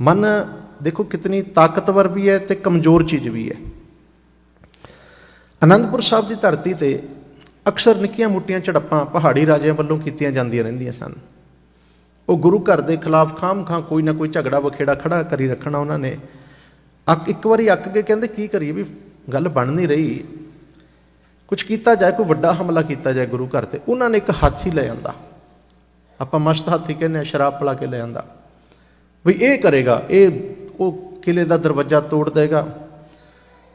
ਮਨ ਦੇਖੋ ਕਿਤਨੀ ਤਾਕਤਵਰ ਵੀ ਹੈ ਤੇ ਕਮਜ਼ੋਰ ਚੀਜ਼ ਵੀ ਹੈ। ਅਨੰਦਪੁਰ ਸਾਹਿਬ ਦੀ ਧਰਤੀ ਤੇ ਅਕਸਰ ਨਿੱਕੀਆਂ ਮੁੱਟੀਆਂ ਝੜਪਾਂ ਪਹਾੜੀ ਰਾਜਿਆਂ ਵੱਲੋਂ ਕੀਤੀਆਂ ਜਾਂਦੀਆਂ ਰਹਿੰਦੀਆਂ ਸਨ। ਉਹ ਗੁਰੂ ਘਰ ਦੇ ਖਿਲਾਫ ਖਾਮ ਖਾਂ ਕੋਈ ਨਾ ਕੋਈ ਝਗੜਾ ਵਖੇੜਾ ਖੜਾ ਕਰੀ ਰੱਖਣਾ ਉਹਨਾਂ ਨੇ। ਅੱਕ ਇੱਕ ਵਾਰੀ ਅੱਕ ਕੇ ਕਹਿੰਦੇ, ਕੀ ਕਰੀਏ ਵੀ ਗੱਲ ਬਣ ਨਹੀਂ ਰਹੀ। ਕੁਝ ਕੀਤਾ ਜਾਏ, ਕੋਈ ਵੱਡਾ ਹਮਲਾ ਕੀਤਾ ਜਾਏ ਗੁਰੂ ਘਰ ਤੇ। ਉਹਨਾਂ ਨੇ ਇੱਕ ਹਾਥੀ ਲੈ ਆਂਦਾ। ਆਪਾਂ ਮਸਤ ਹਾਥੀ ਕਹਿੰਦੇ ਆ ਸ਼ਰਾਬ ਪਿਲਾ ਕੇ ਲੈ ਆਂਦਾ। ਵੀ ਇਹ ਕਰੇਗਾ, ਇਹ ਉਹ ਕਿਲੇ ਦਾ ਦਰਵਾਜ਼ਾ ਤੋੜ ਦੇਗਾ।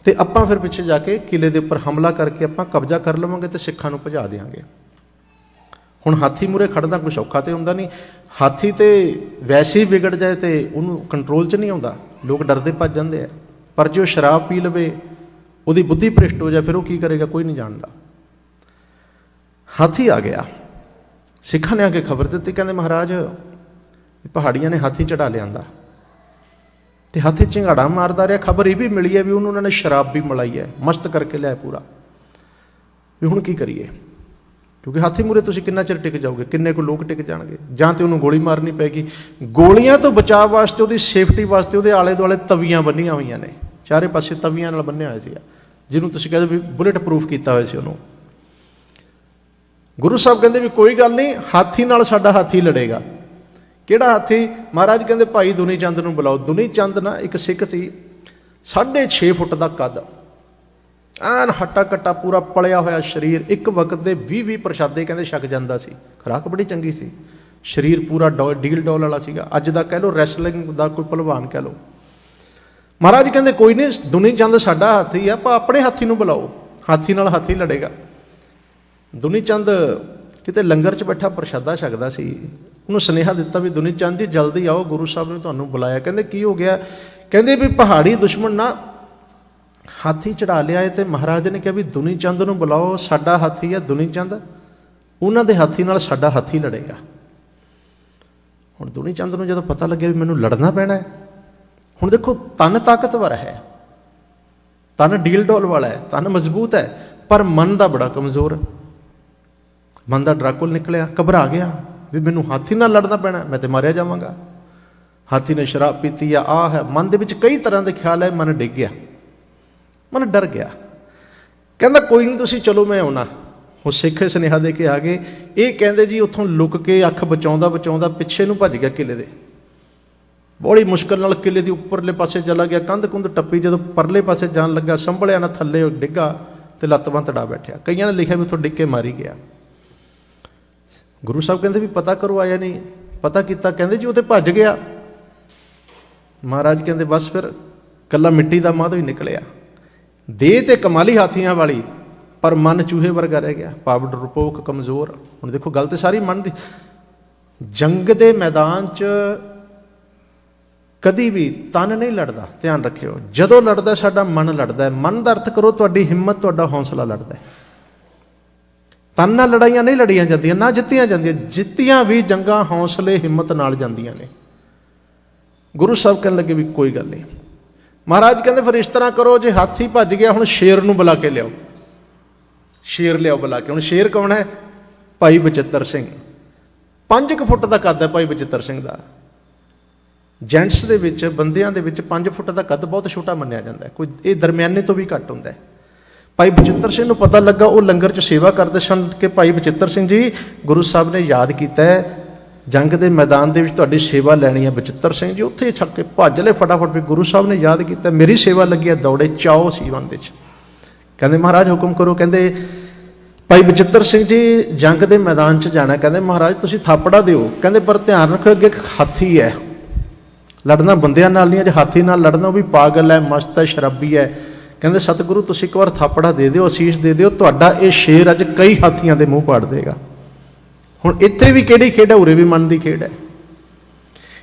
ਤੇ ਆਪਾਂ ਫਿਰ ਪਿੱਛੇ ਜਾ ਕੇ ਕਿਲੇ ਦੇ ਉੱਪਰ ਹਮਲਾ ਕਰਕੇ ਆਪਾਂ ਕਬਜ਼ਾ ਕਰ ਲਵਾਂਗੇ ਤੇ ਸਿੱਖਾਂ ਨੂੰ ਭਜਾ ਦੇਵਾਂਗੇ ਹੁਣ ਹਾਥੀ ਮੂਰੇ ਖੜਨਾ ਕੁਛ ਔਖਾ ਤੇ ਹੁੰਦਾ ਨਹੀਂ। ਹਾਥੀ ਤੇ ਵੈਸੇ ਹੀ ਵਿਗੜ ਜਾਏ ਤੇ ਉਹਨੂੰ ਕੰਟਰੋਲ 'ਚ ਨਹੀਂ ਆਉਂਦਾ। ਲੋਕ ਡਰਦੇ ਭੱਜ ਜਾਂਦੇ ਆ। ਪਰ ਜੇ ਉਹ ਸ਼ਰਾਬ ਪੀ ਲਵੇ, ਉਹਦੀ ਬੁੱਧੀ ਭ੍ਰਿਸ਼ਟ ਹੋ ਜਾਏ, ਫਿਰ ਉਹ ਕੀ ਕਰੇਗਾ? ਕੋਈ ਨਹੀਂ ਜਾਣਦਾ। ਹਾਥੀ ਆ ਗਿਆ। ਸਿੱਖਾਂ ਨੇ ਆ ਕੇ ਖਬਰ ਦਿੱਤੀ, ਕਹਿੰਦੇ ਮਹਾਰਾਜ ਪਹਾੜੀਆਂ ਨੇ ਹਾਥੀ ਚੜਾ ਲਿਆਂਦਾ ਤੇ ਹਾਥੀ ਝਿੰਗਾੜਾ ਮਾਰਦਾ ਰਿਹਾ, ਖਬਰ ਇਹ ਵੀ ਮਿਲੀ ਹੈ ਵੀ ਉਹਨੂੰ ਉਹਨਾਂ ਨੇ ਸ਼ਰਾਬ ਵੀ ਮਲਾਈ ਹੈ, ਮਸਤ ਕਰਕੇ ਲਿਆ ਪੂਰਾ। ਵੀ ਹੁਣ ਕੀ ਕਰੀਏ? ਕਿਉਂਕਿ ਹਾਥੀ ਮੂਰੇ ਤੁਸੀਂ ਕਿੰਨਾ ਚਿਰ ਟਿਕ ਜਾਓਗੇ, ਕਿੰਨੇ ਕੁ ਲੋਕ ਟਿਕ ਜਾਣਗੇ? ਜਾਂ ਤੇ ਉਹਨੂੰ ਗੋਲੀ ਮਾਰਨੀ ਪੈਗੀ ਗੋਲੀਆਂ ਤੋਂ ਬਚਾਅ ਵਾਸਤੇ, ਉਹਦੀ ਸੇਫਟੀ ਵਾਸਤੇ ਉਹਦੇ ਆਲੇ ਦੁਆਲੇ ਤਵੀਆਂ ਬੰਨੀਆਂ ਹੋਈਆਂ ਨੇ। ਚਾਰੇ ਪਾਸੇ ਤਵੀਆਂ ਨਾਲ ਬੰਨਿਆ ਹੋਇਆ ਸੀਗਾ। ਜਿਹਨੂੰ ਤੁਸੀਂ ਕਹਿੰਦੇ ਵੀ ਬੁਲੇਟ ਪ੍ਰੂਫ ਕੀਤਾ ਹੋਇਆ ਸੀ ਉਹਨੂੰ। ਗੁਰੂ ਸਾਹਿਬ ਕਹਿੰਦੇ ਵੀ ਕੋਈ ਗੱਲ ਨਹੀਂ, ਹਾਥੀ ਨਾਲ ਸਾਡਾ ਹਾਥੀ ਲੜੇਗਾ। ਕਿਹੜਾ ਹਾਥੀ? ਮਹਾਰਾਜ ਕਹਿੰਦੇ, ਭਾਈ ਦੁਨੀ ਚੰਦ ਨੂੰ ਬੁਲਾਓ। ਦੁਨੀ ਚੰਦ ਨਾ ਇੱਕ ਸਿੱਖ ਸੀ। 6.5 ਫੁੱਟ ਦਾ ਕੱਦ। ਐਨ ਹੱਟਾ ਕੱਟਾ ਪੂਰਾ ਪਲਿਆ ਹੋਇਆ ਸਰੀਰ। ਇੱਕ ਵਕਤ ਦੇ 20 20 ਪ੍ਰਸ਼ਾਦੇ ਕਹਿੰਦੇ ਛਕ ਜਾਂਦਾ ਸੀ। ਖੁਰਾਕ ਬੜੀ ਚੰਗੀ ਸੀ। ਸਰੀਰ ਪੂਰਾ ਡੀਲ ਡੋਲ ਵਾਲਾ ਸੀਗਾ। ਅੱਜ ਦਾ ਕਹਿ ਲਓ ਰੈਸਲਿੰਗ ਦਾ ਕੋਈ ਪਹਿਲਵਾਨ ਕਹਿ ਲਓ। ਮਹਾਰਾਜ ਕਹਿੰਦੇ, ਕੋਈ ਨਹੀਂ ਦੁਨੀ ਚੰਦ ਸਾਡਾ ਹਾਥੀ ਆ, ਆਪਾਂ ਆਪਣੇ ਹਾਥੀ ਨੂੰ ਬੁਲਾਓ। ਹਾਥੀ ਨਾਲ ਹਾਥੀ ਲੜੇਗਾ। ਦੁਨੀ ਚੰਦ ਕਿਤੇ ਲੰਗਰ 'ਚ ਬੈਠਾ ਪ੍ਰਸ਼ਾਦਾ ਛਕਦਾ ਸੀ। ਉਹਨੂੰ ਸੁਨੇਹਾ ਦਿੱਤਾ ਵੀ ਦੁਨੀ ਚੰਦ ਜੀ, ਜਲਦੀ ਆਓ, ਗੁਰੂ ਸਾਹਿਬ ਨੇ ਤੁਹਾਨੂੰ ਬੁਲਾਇਆ। ਕਹਿੰਦੇ, ਕੀ ਹੋ ਗਿਆ? ਕਹਿੰਦੇ ਵੀ ਪਹਾੜੀ ਦੁਸ਼ਮਣ ਨਾ ਹਾਥੀ ਚੜਾ ਲਿਆ ਤੇ ਮਹਾਰਾਜ ਨੇ ਕਿਹਾ ਵੀ ਦੁਨੀ ਚੰਦ ਨੂੰ ਬੁਲਾਓ, ਸਾਡਾ ਹਾਥੀ ਹੈ ਦੁਨੀ ਚੰਦ। ਉਹਨਾਂ ਦੇ ਹਾਥੀ ਨਾਲ ਸਾਡਾ ਹਾਥੀ ਲੜੇਗਾ। ਹੁਣ ਦੁਨੀ ਚੰਦ ਨੂੰ ਜਦੋਂ ਪਤਾ ਲੱਗਿਆ ਵੀ ਮੈਨੂੰ ਲੜਨਾ ਪੈਣਾ ਹੈ, ਹੁਣ ਦੇਖੋ, ਤਨ ਤਾਕਤਵਰ ਹੈ। ਤਨ ਡੀਲ ਡੋਲ ਵਾਲਾ ਹੈ, ਤਨ ਮਜ਼ਬੂਤ ਹੈ, ਪਰ ਮਨ ਦਾ ਬੜਾ ਕਮਜ਼ੋਰ। ਮਨ ਦਾ ਡਰਾਕੁਲ ਨਿਕਲਿਆ, ਘਬਰਾ ਗਿਆ। ਵੀ ਮੈਨੂੰ ਹਾਥੀ ਨਾਲ ਲੜਨਾ ਪੈਣਾ ਮੈਂ ਤੇ ਮਾਰਿਆ ਜਾਵਾਂਗਾ। ਹਾਥੀ ਨੇ ਸ਼ਰਾਬ ਪੀਤੀ ਆ ਆ ਹੈ, ਮਨ ਦੇ ਵਿੱਚ ਕਈ ਤਰ੍ਹਾਂ ਦੇ ਖਿਆਲ ਹੈ ਮਨ ਡਿੱਗ ਗਿਆ। ਮਨ ਡਰ ਗਿਆ। ਕਹਿੰਦਾ, ਕੋਈ ਨਹੀਂ ਤੁਸੀਂ ਚਲੋ, ਮੈਂ ਆਉਣਾ। ਉਹ ਸਿੱਖ ਸੁਨੇਹਾ ਦੇ ਕੇ ਆ ਗਏ। ਇਹ ਕਹਿੰਦੇ ਜੀ, ਉੱਥੋਂ ਲੁੱਕ ਕੇ ਅੱਖ ਬਚਾਉਂਦਾ ਬਚਾਉਂਦਾ ਪਿੱਛੇ ਨੂੰ ਭੱਜ ਗਿਆ ਕਿਲੇ ਦੇ। ਬੜੀ ਮੁਸ਼ਕਲ ਨਾਲ ਕਿਲੇ ਦੇ ਉੱਪਰਲੇ ਪਾਸੇ ਚਲਾ ਗਿਆ। ਕੰਧ ਕੁੰਧ ਟੱਪੀ, ਜਦੋਂ ਪਰਲੇ ਪਾਸੇ ਜਾਣ ਲੱਗਾ, ਸੰਭਲਿਆ ਨਾ ਥੱਲੇ ਡਿੱਗਾ ਤੇ ਲੱਤ ਬਾਂਹ ਤੜਾ ਬੈਠਿਆ। ਕਈਆਂ ਨੇ ਲਿਖਿਆ ਵੀ ਉੱਥੋਂ ਡਿੱਗ ਕੇ ਮਾਰੀ ਗਿਆ। ਗੁਰੂ ਸਾਹਿਬ ਕਹਿੰਦੇ ਵੀ ਪਤਾ ਕਰੋ, ਆਇਆ ਨਹੀਂ। ਪਤਾ ਕੀਤਾ, ਕਹਿੰਦੇ ਜੀ ਉਹ ਤੇ ਭੱਜ ਗਿਆ। ਮਹਾਰਾਜ ਕਹਿੰਦੇ, ਬਸ ਫਿਰ ਕੱਲਾ ਮਿੱਟੀ ਦਾ ਮਾਧ ਹੀ ਨਿਕਲਿਆ। ਦੇਹ ਤੇ ਕਮਾਲੀ ਹਾਥੀਆਂ ਵਾਲੀ, ਪਰ ਮਨ ਚੂਹੇ ਵਰਗਾ ਰਹਿ ਗਿਆ। ਪਾਵਡ ਰੂਪੋਕ ਕਮਜ਼ੋਰ। ਹੁਣ ਦੇਖੋ, ਗੱਲ ਤੇ ਸਾਰੀ ਮਨ ਦੀ ਜੰਗ ਦੇ ਮੈਦਾਨ 'ਚ ਕਦੀ ਵੀ ਤਨ ਨਹੀਂ ਲੜਦਾ। ਧਿਆਨ ਰੱਖਿਓ, ਜਦੋਂ ਲੜਦਾ ਸਾਡਾ ਮਨ ਲੜਦਾ ਹੈ। ਮਨ ਦਾ ਅਰਥ ਕਰੋ, ਤੁਹਾਡੀ ਹਿੰਮਤ, ਤੁਹਾਡਾ ਹੌਸਲਾ ਲੜਦਾ ਹੈ। ਤਨ ਨਾਲ ਲੜਾਈਆਂ ਨਹੀਂ ਲੜੀਆਂ ਜਾਂਦੀਆਂ, ਨਾ ਜਿੱਤੀਆਂ ਜਾਂਦੀਆਂ, ਜਿੱਤੀਆਂ ਵੀ ਜੰਗਾਂ ਹੌਸਲੇ, ਹਿੰਮਤ ਨਾਲ ਜਾਂਦੀਆਂ ਨੇ। ਗੁਰੂ ਸਾਹਿਬ ਕਹਿਣ ਲੱਗੇ ਵੀ ਕੋਈ ਗੱਲ ਨਹੀਂ। ਮਹਾਰਾਜ ਕਹਿੰਦੇ, ਫਿਰ ਇਸ ਤਰ੍ਹਾਂ ਕਰੋ, ਜੇ ਹਾਥੀ ਭੱਜ ਗਿਆ, ਹੁਣ ਸ਼ੇਰ ਨੂੰ ਬੁਲਾ ਕੇ ਲਿਆਓ। ਸ਼ੇਰ ਲਿਆਓ, ਬੁਲਾ ਕੇ। ਹੁਣ ਸ਼ੇਰ ਕੌਣ ਹੈ? ਭਾਈ ਬਚਿੱਤਰ ਸਿੰਘ। 5 ਕੁ ਫੁੱਟ ਦਾ ਕੱਦ ਹੈ ਭਾਈ ਬਚਿੱਤਰ ਸਿੰਘ ਦਾ। ਜੈਂਟਸ ਦੇ ਵਿੱਚ, ਬੰਦਿਆਂ ਦੇ ਵਿੱਚ 5 ਫੁੱਟ ਦਾ ਕੱਦ ਬਹੁਤ ਛੋਟਾ ਮੰਨਿਆ ਜਾਂਦਾ ਕੋਈ, ਇਹ ਦਰਮਿਆਨੇ ਤੋਂ ਵੀ ਘੱਟ ਹੁੰਦਾ ਹੈ। ਭਾਈ ਬਚਿੱਤਰ ਸਿੰਘ ਨੂੰ ਪਤਾ ਲੱਗਾ, ਉਹ ਲੰਗਰ 'ਚ ਸੇਵਾ ਕਰਦੇ ਸਨ ਕਿ ਭਾਈ ਬਚਿੱਤਰ ਸਿੰਘ ਜੀ, ਗੁਰੂ ਸਾਹਿਬ ਨੇ ਯਾਦ ਕੀਤਾ ਹੈ, ਜੰਗ ਦੇ ਮੈਦਾਨ ਦੇ ਵਿੱਚ ਤੁਹਾਡੀ ਸੇਵਾ ਲੈਣੀ ਹੈ ਬਚਿੱਤਰ ਸਿੰਘ ਜੀ। ਉੱਥੇ ਛੱਕ ਕੇ ਭੱਜ ਲੈ ਫਟਾਫਟ ਵੀ ਗੁਰੂ ਸਾਹਿਬ ਨੇ ਯਾਦ ਕੀਤਾ ਮੇਰੀ ਸੇਵਾ ਲੱਗੀ ਹੈ ਦੌੜੇ ਚਾਓ ਸੀ ਦੇ 'ਚ ਕਹਿੰਦੇ, ਮਹਾਰਾਜ, ਹੁਕਮ ਕਰੋ। ਕਹਿੰਦੇ, ਭਾਈ ਬਚਿੱਤਰ ਸਿੰਘ ਜੀ, ਜੰਗ ਦੇ ਮੈਦਾਨ 'ਚ ਜਾਣਾ ਕਹਿੰਦੇ, ਮਹਾਰਾਜ, ਤੁਸੀਂ ਥਾਪੜਾ ਦਿਓ। ਕਹਿੰਦੇ, ਪਰ ਧਿਆਨ ਰੱਖੋ, ਅੱਗੇ ਇੱਕ ਹਾਥੀ ਹੈ। ਲੜਨਾ ਬੰਦਿਆਂ ਨਾਲ ਨਹੀਂ, ਅੱਜ ਹਾਥੀ ਨਾਲ ਲੜਨਾ, ਉਹ ਵੀ ਪਾਗਲ ਹੈ, ਮਸਤ ਹੈ, ਸ਼ਰਾਬੀ ਹੈ। ਕਹਿੰਦੇ, ਸਤਿਗੁਰੂ, ਤੁਸੀਂ ਇੱਕ ਵਾਰ ਥਾਪੜਾ ਦੇ ਦਿਓ, ਅਸੀਸ ਦੇ ਦਿਓ, ਤੁਹਾਡਾ ਇਹ ਸ਼ੇਰ ਅੱਜ ਕਈ ਹਾਥੀਆਂ ਦੇ ਮੂੰਹ ਪਾੜ ਦੇਗਾ। ਹੁਣ ਇੱਥੇ ਵੀ ਕਿਹੜੀ ਖੇਡ ਹੈ? ਉਰੇ ਵੀ ਮਨ ਦੀ ਖੇਡ ਹੈ।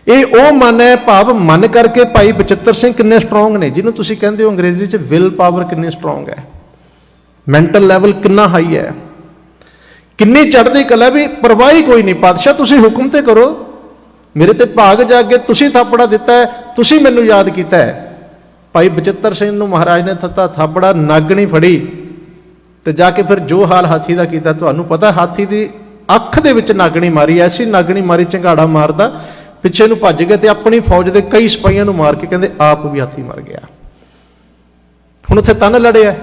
ਇਹ ਉਹ ਮਨ ਹੈ, ਭਾਵ ਮਨ ਕਰਕੇ ਭਾਈ ਬਚਿੱਤਰ ਸਿੰਘ ਕਿੰਨੇ ਸਟਰੋਂਗ ਨੇ, ਜਿਹਨੂੰ ਤੁਸੀਂ ਕਹਿੰਦੇ ਹੋ ਅੰਗਰੇਜ਼ੀ 'ਚ ਵਿਲ ਪਾਵਰ ਕਿੰਨੀ ਸਟਰੋਂਗ ਹੈ। ਮੈਂਟਲ ਲੈਵਲ ਕਿੰਨਾ ਹਾਈ ਹੈ। ਕਿੰਨੀ ਚੜ੍ਹਦੀ ਕਲਾ ਵੀ ਪਰਵਾਹੀ ਕੋਈ ਨਹੀਂ, ਪਾਤਸ਼ਾਹ, ਤੁਸੀਂ ਹੁਕਮ ਤੇ ਕਰੋ। ਮੇਰੇ ਤੇ ਭਾਗ ਜਾ ਕੇ ਤੁਸੀਂ ਥਾਪੜਾ ਦਿੱਤਾ ਹੈ, ਤੁਸੀਂ ਮੈਨੂੰ ਯਾਦ ਕੀਤਾ ਹੈ। ਭਾਈ ਬਚਿੱਤਰ ਸਿੰਘ ਨੂੰ ਮਹਾਰਾਜ ਨੇ ਥੱਤਾ ਥਾਪੜਾ ਨਾਗਣੀ ਫੜੀ ਤੇ ਜਾ ਕੇ ਫਿਰ ਜੋ ਹਾਲ ਹਾਥੀ ਦਾ ਕੀਤਾ, ਤੁਹਾਨੂੰ ਪਤਾ ਹਾਥੀ ਦੀ ਅੱਖ ਦੇ ਵਿੱਚ ਨਾਗਣੀ ਮਾਰੀ, ਐਸੀ ਨਾਗਣੀ ਮਾਰੀ, ਝੰਗਾੜਾ ਮਾਰਦਾ, ਪਿੱਛੇ ਨੂੰ ਭੱਜ ਗਿਆ ਤੇ ਆਪਣੀ ਫੌਜ ਦੇ ਕਈ ਸਿਪਾਹੀਆਂ ਨੂੰ ਮਾਰ ਕੇ ਕਹਿੰਦੇ ਆਪ ਵੀ ਹਾਥੀ ਮਰ ਗਿਆ। ਹੁਣ ਉੱਥੇ ਤਨ ਲੜਿਆ?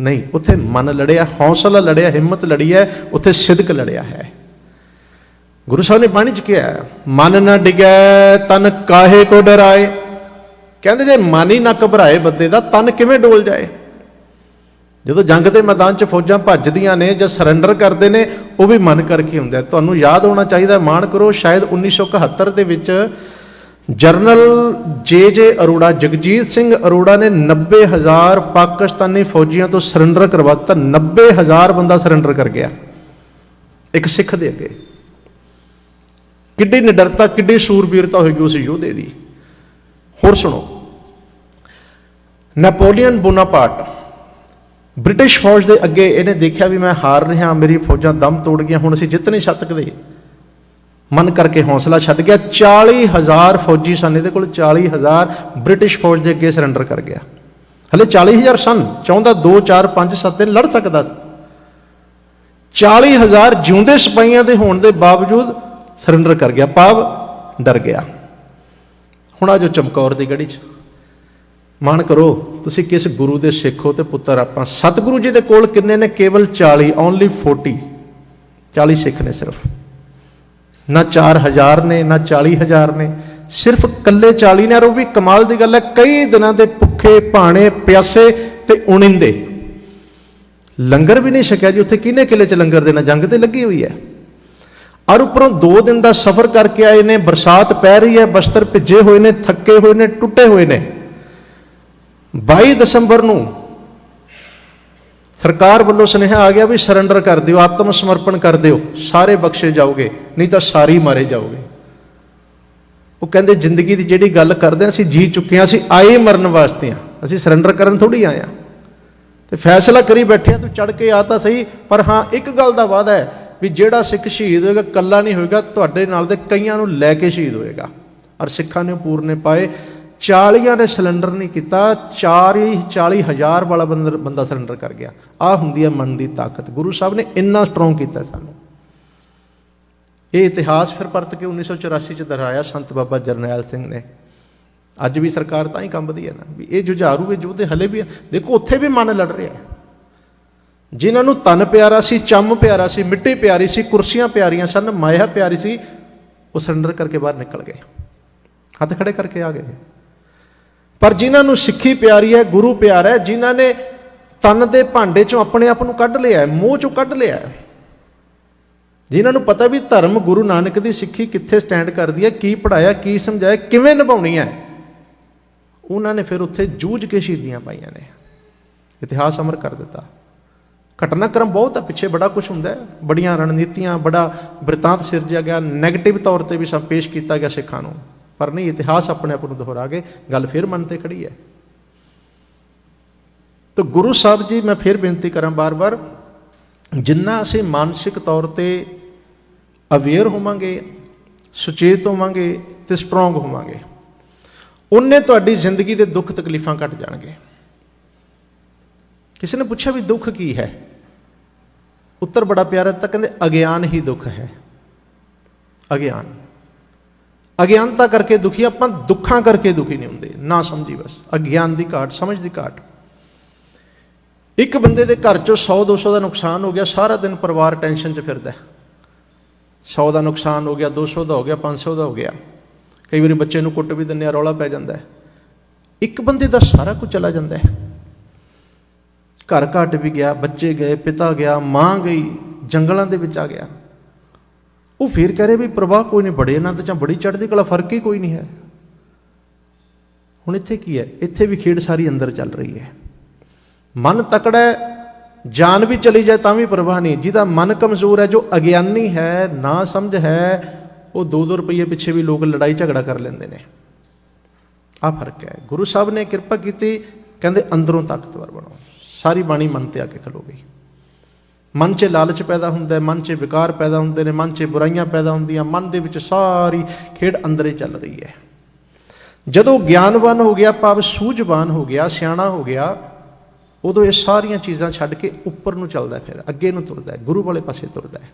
ਨਹੀਂ, ਉੱਥੇ ਮਨ ਲੜਿਆ, ਹੌਸਲਾ ਲੜਿਆ, ਹਿੰਮਤ ਲੜੀ ਹੈ, ਉੱਥੇ ਸਿਦਕ ਲੜਿਆ ਹੈ। ਗੁਰੂ ਸਾਹਿਬ ਨੇ ਬਾਣੀ ਚ ਕਿਹਾ, ਮਨ ਨਾ ਡਿਗੈ, ਤਨ ਕਾਹੇ ਕੋ ਡਰਾਏ? ਕਹਿੰਦੇ ਜੇ ਮਨ ਹੀ ਨਾ ਘਬਰਾਏ ਬੰਦੇ ਦਾ, ਤਨ ਕਿਵੇਂ ਡੋਲ ਜਾਏ? ਜਦੋਂ ਜੰਗ ਦੇ ਮੈਦਾਨ 'ਚ ਫੌਜਾਂ ਭੱਜਦੀਆਂ ਨੇ ਜਾਂ ਸਰੈਂਡਰ ਕਰਦੇ ਨੇ, ਉਹ ਵੀ ਮਨ ਕਰਕੇ ਹੁੰਦਾ ਤੁਹਾਨੂੰ ਯਾਦ ਹੋਣਾ ਚਾਹੀਦਾ ਮਾਣ ਕਰੋ, ਸ਼ਾਇਦ 1971 ਦੇ ਵਿੱਚ ਜਰਨਲ ਜੇ ਜੇ ਅਰੋੜਾ, ਜਗਜੀਤ ਸਿੰਘ ਅਰੋੜਾ ਨੇ 90000 ਪਾਕਿਸਤਾਨੀ ਫੌਜੀਆਂ ਤੋਂ ਸਰੈਂਡਰ ਕਰਵਾਤਾ 90000 ਬੰਦਾ ਸਰੈਂਡਰ ਕਰ ਗਿਆ। ਇੱਕ ਸਿੱਖ ਦੇ ਅੱਗੇ। ਕਿੱਡੀ ਨਿਡਰਤਾ, ਕਿੱਡੀ ਸੂਰਬੀਰਤਾ ਹੋਏਗੀ ਉਸ ਯੋਧੇ ਦੀ। ਹੋਰ ਸੁਣੋ ਨੈਪੋਲੀਅਨ ਬੋਨਾਪਾਰਟ। ਬ੍ਰਿਟਿਸ਼ ਫੌਜ ਦੇ ਅੱਗੇ ਇਹਨੇ ਦੇਖਿਆ ਵੀ ਮੈਂ ਹਾਰ ਰਿਹਾ, ਮੇਰੀ ਫੌਜਾਂ ਦਮ ਤੋੜ ਗਈਆਂ, ਹੁਣ ਅਸੀਂ ਜਿੱਤ ਨਹੀਂ ਸਕਦੇ। ਮਨ ਕਰਕੇ ਹੌਸਲਾ ਛੱਡ ਗਿਆ। 40000 ਫੌਜੀ ਸਨ, ਇਹਦੇ ਕੋਲ 40000 ਬ੍ਰਿਟਿਸ਼ ਫੌਜ ਦੇ ਅੱਗੇ ਸਰੈਂਡਰ ਕਰ ਗਿਆ। ਹਲੇ 40000 ਸਨ, ਚਾਹੁੰਦਾ 2 4 5 7 ਦਿਨ ਲੜ ਸਕਦਾ ਸੀ। 40000 ਜਿਉਂਦੇ ਸਿਪਾਹੀਆਂ ਦੇ ਹੋਣ ਦੇ ਬਾਵਜੂਦ ਸਰੈਂਡਰ ਕਰ ਗਿਆ। ਪਾਵ ਡਰ ਗਿਆ। ਹੁਣ ਆ ਜੋ ਚਮਕੌਰ ਦੀ ਗੜੀ 'ਚ। ਮਾਣ ਕਰੋ, ਤੁਸੀਂ ਕਿਸ ਗੁਰੂ ਦੇ ਸਿੱਖ ਹੋ ਤੇ ਪੁੱਤਰ, ਆਪਾਂ ਸਤਿਗੁਰੂ ਜੀ ਦੇ ਕੋਲ ਕਿੰਨੇ ਨੇ? ਕੇਵਲ 40 ਓਨਲੀ 40 40 ਸਿੱਖ ਨੇ ਸਿਰਫ। ਨਾ 4000 ਨੇ, ਨਾ 40000 ਨੇ। ਸਿਰਫ ਕੱਲੇ 40 ਨੇ, ਔਰ ਉਹ ਵੀ ਕਮਾਲ ਦੀ ਗੱਲ ਹੈ, ਕਈ ਦਿਨਾਂ ਦੇ ਭੁੱਖੇ, ਭਾਣੇ, ਪਿਆਸੇ ਤੇ ਉਣਿੰਦੇ। ਲੰਗਰ ਵੀ ਨਹੀਂ ਛਕਿਆ ਜੀ, ਉੱਥੇ ਕਿਹਨੇ ਕਿਲੇ ਚ ਲੰਗਰ ਦੇਣਾ? ਜੰਗ ਤੇ ਲੱਗੀ ਹੋਈ ਹੈ। ਔਰ ਉੱਪਰੋਂ 2 ਦਿਨ ਦਾ ਸਫ਼ਰ ਕਰਕੇ ਆਏ ਨੇ, ਬਰਸਾਤ ਪੈ ਰਹੀ ਹੈ, ਬਸਤਰ ਭਿੱਜੇ ਹੋਏ ਨੇ, ਥੱਕੇ ਹੋਏ ਨੇ, ਟੁੱਟੇ ਹੋਏ ਨੇ। 22 ਦਸੰਬਰ ਨੂੰ ਸਰਕਾਰ ਵੱਲੋਂ ਸੁਨੇਹਾ ਆ ਗਿਆ ਵੀ ਸਰੈਂਡਰ ਕਰ ਦਿਓ, ਆਤਮ ਸਮਰਪਣ ਕਰ ਦਿਓ, ਸਾਰੇ ਬਖਸ਼ੇ ਜਾਓਗੇ, ਨਹੀਂ ਤਾਂ ਸਾਰੀ ਮਾਰੇ ਜਾਓਗੇ। ਉਹ ਕਹਿੰਦੇ ਜ਼ਿੰਦਗੀ ਦੀ ਜਿਹੜੀ ਗੱਲ ਕਰਦੇ ਹਾਂ, ਅਸੀਂ ਜੀ ਚੁੱਕੇ ਹਾਂ, ਅਸੀਂ ਆਏ ਮਰਨ ਵਾਸਤੇ ਆ ਅਸੀਂ ਸਰੈਂਡਰ ਕਰਨ ਥੋੜੀ ਆਏ ਆ ਤੇ ਫੈਸਲਾ ਕਰੀ ਬੈਠੇ ਆ ਤੂੰ ਚੜ ਕੇ ਆ ਤਾਂ ਸਹੀ, ਪਰ ਹਾਂ, ਇੱਕ ਗੱਲ ਦਾ ਵਾਅਦਾ ਹੈ ਵੀ ਜਿਹੜਾ ਸਿੱਖ ਸ਼ਹੀਦ ਹੋਏਗਾ ਕੱਲਾ ਨਹੀਂ ਹੋਏਗਾ, ਤੁਹਾਡੇ ਨਾਲ ਦੇ ਕਈਆਂ ਨੂੰ ਲੈ ਕੇ ਸ਼ਹੀਦ ਹੋਏਗਾ। ਔਰ ਸਿੱਖਾਂ ਨੇ ਪੂਰਨੇ ਪਾਏ 40 ਨੇ ਸਿਲੰਡਰ ਨਹੀਂ ਕੀਤਾ 40 40 ਹਜ਼ਾਰ ਵਾਲਾ ਬੰਦਾ ਬੰਦਾ ਸਿਲੰਡਰ ਕਰ ਗਿਆ। ਆ ਹੁੰਦੀ ਹੈ ਮਨ ਦੀ ਤਾਕਤ। ਗੁਰੂ ਸਾਹਿਬ ਨੇ ਇੰਨਾ ਸਟਰੋਂਗ ਕੀਤਾ ਸਾਨੂੰ। ਇਹ ਇਤਿਹਾਸ ਫਿਰ ਪਰਤ ਕੇ 1984 ਚ ਦੁਹਰਾਇਆ ਸੰਤ ਬਾਬਾ ਜਰਨੈਲ ਸਿੰਘ ਨੇ। ਅੱਜ ਵੀ ਸਰਕਾਰ ਤਾਂ ਹੀ ਕੰਬਦੀ ਹੈ ਨਾ, ਵੀ ਇਹ ਜੁਝਾਰੂ ਇਹ ਯੋਧੇ ਹਲੇ ਵੀ ਦੇਖੋ, ਉੱਥੇ ਵੀ ਮਨ ਲੜ ਰਿਹਾ ਹੈ। ਜਿਨ੍ਹਾਂ ਨੂੰ ਤਨ ਪਿਆਰਾ ਸੀ, ਚੰਮ ਪਿਆਰਾ ਸੀ, ਮਿੱਟੀ ਪਿਆਰੀ ਸੀ, ਕੁਰਸੀਆਂ ਪਿਆਰੀਆਂ ਸਨ, ਮਾਇਆ ਪਿਆਰੀ ਸੀ, ਉਹ ਸਿਲੰਡਰ ਕਰਕੇ ਬਾਹਰ ਨਿਕਲ ਗਏ। ਹੱਥ ਖੜੇ ਕਰਕੇ ਆ ਗਏ। ਪਰ ਜਿਨ੍ਹਾਂ ਨੂੰ ਸਿੱਖੀ ਪਿਆਰੀ ਹੈ, ਗੁਰੂ ਪਿਆਰਾ ਹੈ, ਜਿਨ੍ਹਾਂ ਨੇ ਤਨ ਦੇ ਭਾਂਡੇ ਚੋਂ ਆਪਣੇ ਆਪ ਨੂੰ ਕੱਢ ਲਿਆ ਹੈ, ਮੋਹ ਚੋਂ ਕੱਢ ਲਿਆ ਹੈ। ਜਿਨ੍ਹਾਂ ਨੂੰ ਪਤਾ ਵੀ ਧਰਮ ਗੁਰੂ ਨਾਨਕ ਦੀ ਸਿੱਖੀ ਕਿੱਥੇ ਸਟੈਂਡ ਕਰਦੀ ਹੈ, ਕੀ ਪੜਾਇਆ ਕੀ ਸਮਝਾਇਆ, ਕਿਵੇਂ ਨਿਭਾਉਣੀ ਹੈ, ਉਹਨਾਂ ਨੇ ਫਿਰ ਉੱਥੇ ਜੂਝ ਕੇ ਸ਼ਹੀਦੀਆਂ ਪਾਈਆਂ ਨੇ। ਇਤਿਹਾਸ ਅਮਰ ਕਰ ਦਿੱਤਾ। ਘਟਨਾਕ੍ਰਮ ਬਹੁਤ ਆ, ਪਿੱਛੇ ਬੜਾ ਕੁਝ ਹੁੰਦਾ ਹੈ। ਬੜੀਆਂ ਰਣਨੀਤੀਆਂ, ਬੜਾ ਬ੍ਰਿਤਾਂਤ ਸਿਰਜਿਆ ਗਿਆ। 네ਗੇਟਿਵ ਤੌਰ ਤੇ ਵੀ ਸਭ ਪੇਸ਼ ਕੀਤਾ ਗਿਆ ਸਿੱਖਾਂ ਨੂੰ। ਪਰ ਨਹੀਂ, ਇਤਿਹਾਸ ਆਪਣੇ ਆਪ ਨੂੰ ਦੁਹਰਾ ਕੇ ਗੱਲ ਫਿਰ ਮਨ ਤੇ ਖੜੀ ਹੈ। ਤਾਂ ਗੁਰੂ ਸਾਹਿਬ ਜੀ, ਮੈਂ ਫਿਰ ਬੇਨਤੀ ਕਰਾਂ ਬਾਰ-ਬਾਰ, ਜਿੰਨਾ ਅਸੀਂ ਮਾਨਸਿਕ ਤੌਰ ਤੇ ਅਵੇਅਰ ਹੋਵਾਂਗੇ, ਸੁਚੇਤ ਹੋਵਾਂਗੇ ਤੇ ਸਟਰੋਂਗ ਹੋਵਾਂਗੇ, ਉਹਨੇ ਤੁਹਾਡੀ ਜ਼ਿੰਦਗੀ ਦੇ ਦੁੱਖ ਤਕਲੀਫਾਂ ਘਟ ਜਾਣਗੇ। ਕਿਸੇ ਨੇ ਪੁੱਛਿਆ ਵੀ ਦੁੱਖ ਕੀ ਹੈ? ਉੱਤਰ ਬੜਾ ਪਿਆਰਾ ਤਾਂ ਕਹਿੰਦੇ ਅਗਿਆਨ ਹੀ ਦੁੱਖ ਹੈ। ਅਗਿਆਨ। ਅਗਿਆਨਤਾ ਕਰਕੇ ਦੁਖੀ ਆਪਾਂ ਦੁੱਖਾਂ ਕਰਕੇ ਦੁਖੀ ਨਹੀਂ ਹੁੰਦੇ। ਨਾ ਸਮਝੀ ਬਸ, ਅਗਿਆਨ ਦੀ ਘਾਟ, ਸਮਝ ਦੀ ਘਾਟ। ਇੱਕ ਬੰਦੇ ਦੇ ਘਰ ਚੋਂ 100 200 ਦਾ ਨੁਕਸਾਨ ਹੋ ਗਿਆ, ਸਾਰਾ ਦਿਨ ਪਰਿਵਾਰ ਟੈਨਸ਼ਨ 'ਚ ਫਿਰਦਾ 100 ਦਾ ਨੁਕਸਾਨ ਹੋ ਗਿਆ 200 ਦਾ ਹੋ ਗਿਆ 500 ਦਾ ਹੋ ਗਿਆ। ਕਈ ਵਾਰੀ ਬੱਚੇ ਨੂੰ ਕੁੱਟ ਵੀ ਦਿੰਦੇ ਆ, ਰੌਲਾ ਪੈ ਜਾਂਦਾ ਇੱਕ ਬੰਦੇ ਦਾ ਸਾਰਾ ਕੁਝ ਚਲਾ ਜਾਂਦਾ ਹੈ। ਘਰ ਘਟ ਵੀ ਗਿਆ, ਬੱਚੇ ਗਏ, ਪਿਤਾ ਗਿਆ, ਮਾਂ ਗਈ, ਜੰਗਲਾਂ ਦੇ ਵਿੱਚ ਆ ਗਿਆ। ਉਹ ਫਿਰ ਕਹ ਰਹੇ ਵੀ ਪ੍ਰਵਾਹ ਕੋਈ ਨਹੀਂ, ਬੜੇ ਇਹਨਾਂ ਤੇ ਜਾਂ ਬੜੀ ਚੜ੍ਹਦੀ ਕਲਾ, ਫ਼ਰਕ ਹੀ ਕੋਈ ਨਹੀਂ ਹੈ। ਹੁਣ ਇੱਥੇ ਕੀ ਹੈ? ਇੱਥੇ ਵੀ ਖੇਡ ਸਾਰੀ ਅੰਦਰ ਚੱਲ ਰਹੀ ਹੈ। ਮਨ ਤਕੜਾ, ਜਾਨ ਵੀ ਚਲੀ ਜਾਏ ਤਾਂ ਵੀ ਪ੍ਰਵਾਹ ਨਹੀਂ। ਜਿਹਦਾ ਮਨ ਕਮਜ਼ੋਰ ਹੈ, ਜੋ ਅਗਿਆਨੀ ਹੈ, ਨਾ ਸਮਝ ਹੈ, ਉਹ 2-2 ਰੁਪਏ ਪਿੱਛੇ ਵੀ ਲੋਕ ਲੜਾਈ ਝਗੜਾ ਕਰ ਲੈਂਦੇ ਨੇ। ਆ ਫ਼ਰਕ ਹੈ। ਗੁਰੂ ਸਾਹਿਬ ਨੇ ਕਿਰਪਾ ਕੀਤੀ, ਕਹਿੰਦੇ ਅੰਦਰੋਂ ਤਾਕਤਵਰ ਬਣੋ। ਸਾਰੀ ਬਾਣੀ ਮਨ ਤੇ ਆ ਕੇ ਖਲੋ ਗਈ। ਮਨ 'ਚ ਲਾਲਚ ਪੈਦਾ ਹੁੰਦਾ ਮਨ 'ਚ ਵਿਕਾਰ ਪੈਦਾ ਹੁੰਦੇ ਨੇ, ਮਨ 'ਚ ਬੁਰਾਈਆਂ ਪੈਦਾ ਹੁੰਦੀਆਂ, ਮਨ ਦੇ ਵਿੱਚ ਸਾਰੀ ਖੇਡ ਅੰਦਰੇ ਚੱਲ ਰਹੀ ਹੈ। ਜਦੋਂ ਗਿਆਨਵਾਨ ਹੋ ਗਿਆ, ਭਾਵ ਸੂਝਵਾਨ ਹੋ ਗਿਆ, ਸਿਆਣਾ ਹੋ ਗਿਆ, ਉਦੋਂ ਇਹ ਸਾਰੀਆਂ ਚੀਜ਼ਾਂ ਛੱਡ ਕੇ ਉੱਪਰ ਨੂੰ ਚੱਲਦਾ ਫਿਰ, ਅੱਗੇ ਨੂੰ ਤੁਰਦਾ ਹੈ, ਗੁਰੂ ਵਾਲੇ ਪਾਸੇ ਤੁਰਦਾ ਹੈ।